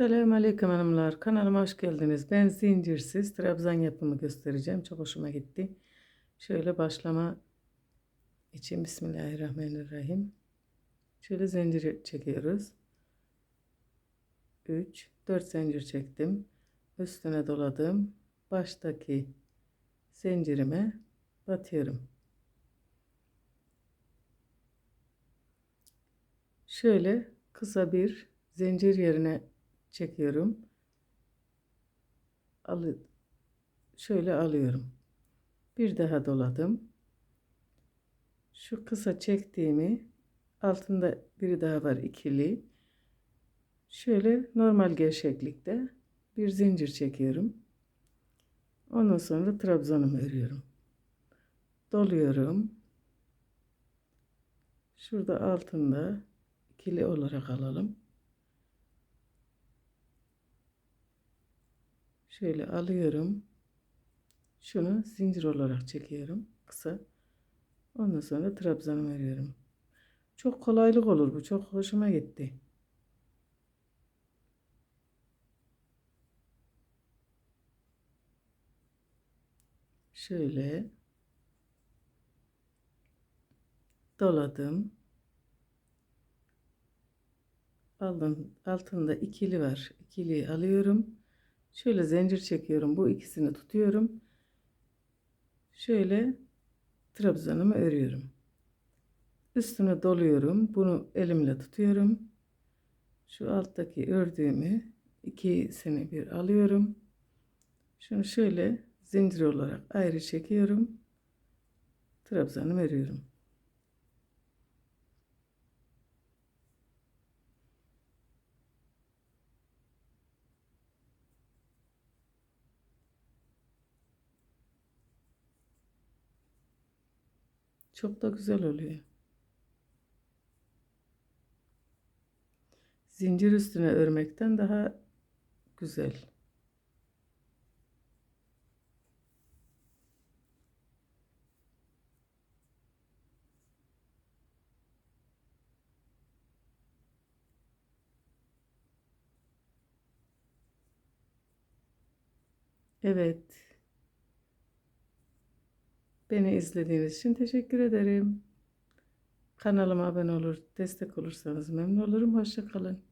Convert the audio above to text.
Selamun Aleyküm hanımlar. Kanalıma hoş geldiniz. Ben zincirsiz trabzan yapımı göstereceğim. Çok hoşuma gitti. Şöyle başlama için Bismillahirrahmanirrahim. Şöyle zincir çekiyoruz. 3, 4 zincir çektim. Üstüne doladım. Baştaki zincirime batıyorum. Şöyle kısa bir zincir yerine çekiyorum. Alı, şöyle alıyorum. Bir daha doladım. Şu kısa çektiğimi altında biri daha var ikili. Şöyle normal gevşeklikte bir zincir çekiyorum. Ondan sonra trabzanımı örüyorum. Doluyorum. Şurada altında ikili olarak alalım. Şöyle alıyorum. Şunu zincir olarak çekiyorum. Kısa. Ondan sonra trabzanımı örüyorum. Çok kolaylık olur bu. Çok hoşuma gitti. Şöyle doladım. Aldım. Altında ikili var. İkiliyi alıyorum. Şöyle zincir çekiyorum. Bu ikisini tutuyorum. Şöyle trabzanımı örüyorum. Üstüne doluyorum. Bunu elimle tutuyorum. Şu alttaki ördüğümü ikisini bir alıyorum. Şunu şöyle zincir olarak ayrı çekiyorum. Trabzanımı örüyorum. Çok da güzel oluyor. Zincir üstüne örmekten daha güzel. Evet. Beni izlediğiniz için teşekkür ederim. Kanalıma abone olur, destek olursanız memnun olurum. Hoşça kalın.